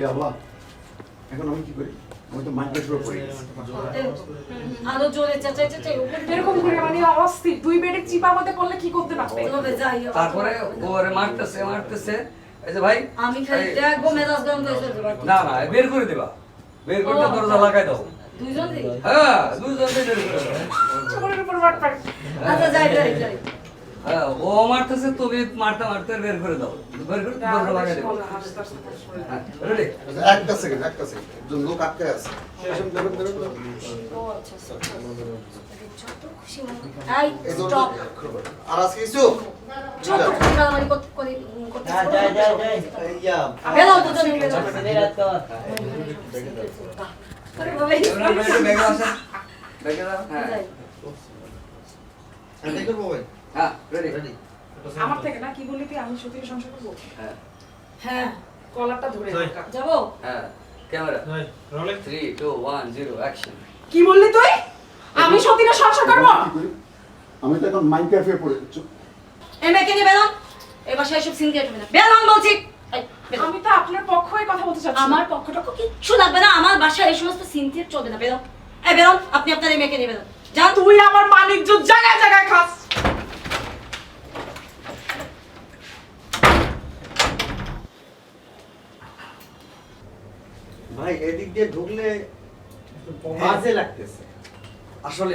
এ আল্লাহ এখন আমি কি করি? আমি তো মাইন্ডের উপর পড়ে গেছি। আরও জোরে চেঁচাই চেঁচাই এরকম করে মানে অস্থির দুই বেডের চিপা মধ্যে পড়লে কি করতে পারবে? তারপরে ওরে মারতেছে মারতেছে। এই যে ভাই আমি খালি দেখব মেজাজ গরম করে না না বের করে দিবা। বের করে দরজা লাগাই দাও। দুইজন দিই? হ্যাঁ চোখের উপর আচ্ছা যাই যাই যাই। হ্যাঁ ও মারতেছে তুমি মারতে মারতে বের করে দাও। হ্যাঁ রেডি? একটা সেকেন্ড একটা সেকেন্ড একজন লোক আটকে আছে। আচ্ছা আচ্ছা, আর আজকে কিছু? হ্যাঁ রেডি। রেডি। আমার থেকে না কি বললি তুই? আমি সত্যি সংসার করব? হ্যাঁ। হ্যাঁ। কলারটা ধরে রাখ। যাব? হ্যাঁ। Camera. রোলে। Three two one zero action. কি বললি তুই? আমি সত্যি সংসার করব? আমি তো এখন মাইন্ড ক্যাফে পড়ে চুপ এই মেয়েকে নিয়ে বেরোন এবার সেসব সিন দিয়ে না বেরোন বলছি। আমি তো আপনার পক্ষ হয়ে কথা বলতে চাচ্ছি আমার পক্ষটুকু কিচ্ছু লাগবে না। আমার বাসায় এই সমস্ত সিন দিয়ে চলবে না। বেরোন এই বেরোন আপনি আপনার এই মেয়েকে নিয়ে বেরোন যান তুই আমার মানিজ্য জায়গায় জায়গায় খাস। ভাই এদিক দিয়ে ঢুকলে বাজে লাগতেছে। আসলে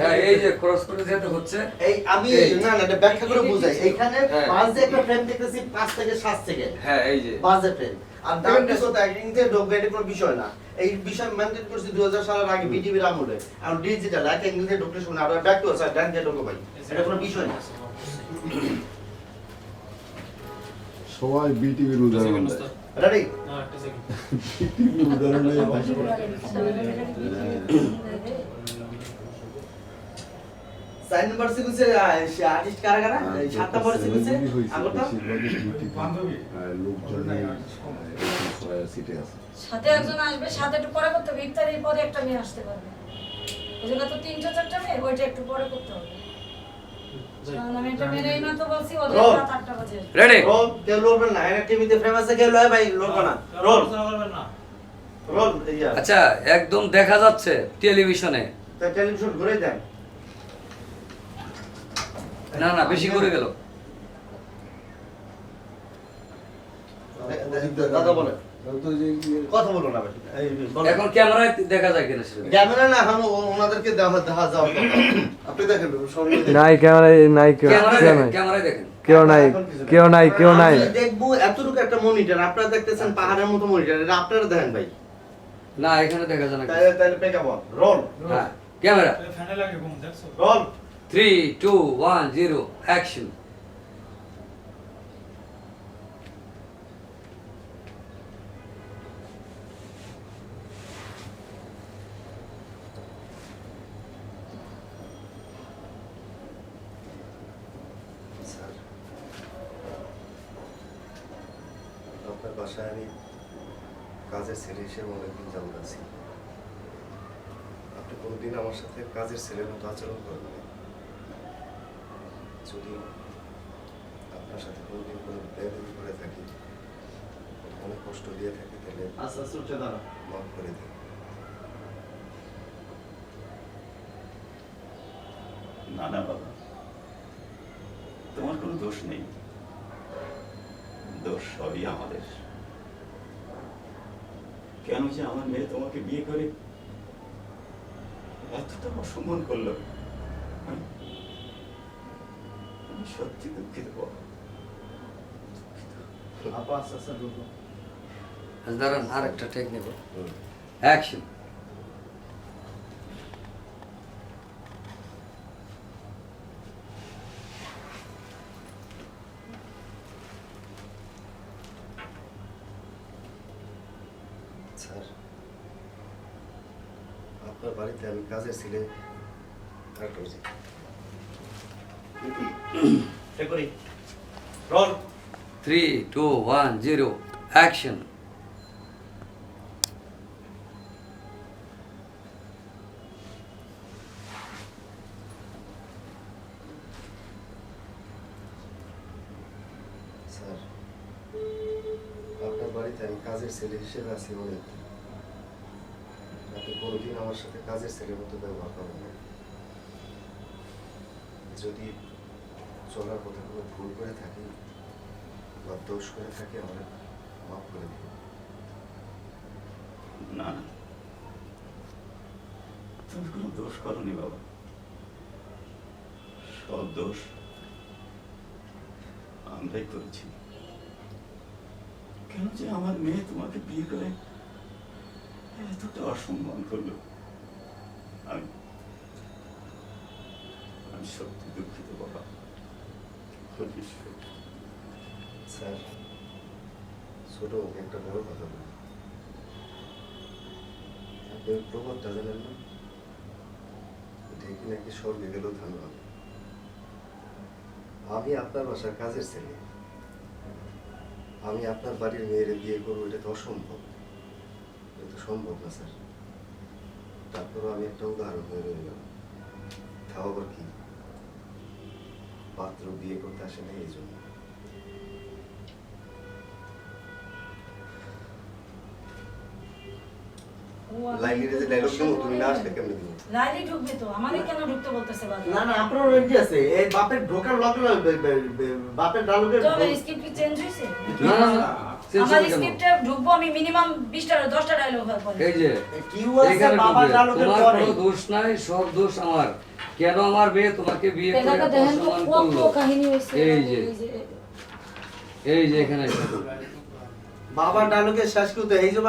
হ্যাঁ এই যে ক্রস করে যেতে হচ্ছে। এই আমি না না এটা ব্যাখ্যা করে বুঝাই। এইখানে। পাঁচ যে একটা ফ্রেম দেখতেছি পাঁচ থেকে সাত সেকেন্ড এই যে। বাজে ফ্রেম আর ডান দিকে তো অ্যাক্টিং থেকে ঢুকবে কোনো বিষয় না। এই বিষয় মেনটেন করছি দুই হাজার সালের আগে বিটিভির আমলে। আর ডিজিটাল এক অ্যাঙ্গেল দিয়ে ঢুকলে শুনে আপনার ব্যাক টু স্যার ডান দিয়ে ঢুকো ভাই। এটা কোনো বিষয় না। সবাই বিটিভির উদাহরণ দেয় রেডি চার নম্বর সিকুয়েন্সে আর্টিস্ট কারা কারা সাত নম্বর সিকুয়েন্সে আগরটা সিটে আছে। সাথে একজন আসবে সাথে একটু পরে করতে হবে ইফতারির পরে একটা মেয়ে আসতে পারবে। ওই জায়গা তো তিনটা চারটা মেয়ে ওইটা একটু পরে করতে হবে। Ready roll. কেউ লড়বেন না এটা টিভিতে ফ্রেম কেউ লয় ভাই লড়বে না। রোল। আলোচনা করবেন না। রোল আচ্ছা একদম দেখা যাচ্ছে টেলিভিশনে। তা টেলিভিশন ঘুরে দেন। না না বেশি করে গেল। দাদা বলে। কথা বলো না ভাই এই বলো। এখন ক্যামেরায় দেখা যায় কিনা সেটা? ক্যামেরা না এখন ওনাদেরকে দেখা দেখা যাওয়া আপনি দেখেন নাই ক্যামেরায় নাই ক্যামেরায় দেখেন নাই। ক্যামেরায় দেখেন। কেউ নাই কেউ নাই কেউ নাই। দেখব এতটুকু একটা মনিটর আপনারা দেখতেছেন পাহাড়ের মতো মনিটর এটা আপনারা দেখেন ভাই। না এখানে দেখা যায় না তাহলে তাহলে প্রেক্ষাপট রোল হ্যাঁ camera? Roll three two one zero action sir আপনার বাসায় আমি কাজের ছেলে হিসেবে অনেকদিন যাবত আছি। আপনি কোনোদিন আমার সাথে কাজের ছেলের মতো আচরণ করবেন যদি আপনার সাথে কোনোদিন কোনো বেদবি করে থাকি অনেক কষ্ট দিয়ে থাকি তাহলে আচ্ছা মাফ করে দিন। না না বাবা। তোমার কোনো দোষ নেই। দোষ সবই আমাদের। কেন যে আমার মেয়ে তোমাকে বিয়ে করে? এতটা অসম্মান করল। হ্যাঁ? আমি সত্যি দুঃখিত আপা আস্তে আস্তে ঢুকো দাঁড়ান আর একটা টেক নেব। Action sir. আপনার বাড়িতে আমি কাজের ছেলে বলছি। ঠিক করি roll. Three two one zero action sir বাড়িতে আমি কাজের ছেলে হিসেবে আছি অনেক। আপনি কোনোদিন আমার সাথে কাজের ছেলের মতো ব্যবহার করেন না যদি চলার পথে কোনো ভুল করে থাকি বা দোষ করে থাকি আমার মাফ করে দিন। না না। তুমি কোনো দোষ করনি বাবা। সব দোষ আমরাই করেছি। কেন যে আমার মেয়ে তোমাকে বিয়ে করে এতটা অসম্মান করল? আমি আমি সত্যি দুঃখিত, বাবা। স্যার, ছোট একটা বড় কথা বলি। আপনি প্রবাদটা জানেন না? ঢেকে নাকি স্বর্গে গেলেও ধান হবে। আমি আপনার বাসার কাজের ছেলে। আমি আপনার বাড়ির মেয়েরে বিয়ে করব, এটা তো অসম্ভব। এটা তো সম্ভব না, স্যার। তারপরও আমি একটা উদাহরণ হয়ে রইলাম। তাও আবার কি? পাত্র বিয়ে করতে আসে না, এই জন্য। ও যে ডায়লগ দেবো তুমি না আসলে কেমনে দিবো? লাইলি ঢুকবে তো আমাকে কেন ঢুকতে বলতেছে বারবার? না না আপনার রেডি আছে এই বাপের ঢোকার লগে লগে বে- বে- বাপের ডালুকে তো স্ক্রিপ্ট কি চেঞ্জ হয়েছে? না না না আমার স্ক্রিপ্টে ঢুকবো আমি মিনিমাম বিশটা দশটা ডায়লগ এই যে কি হয়েছে এখানে বাবার ঢুকবে। তোমার দোষ নাই সব দোষ আমার। কেন আমার মেয়ে তোমাকে বিয়ে করে অসম্মান করল? এই যে এই যে এখানে বাবার ডালুকে শেষ করতে এই জন্য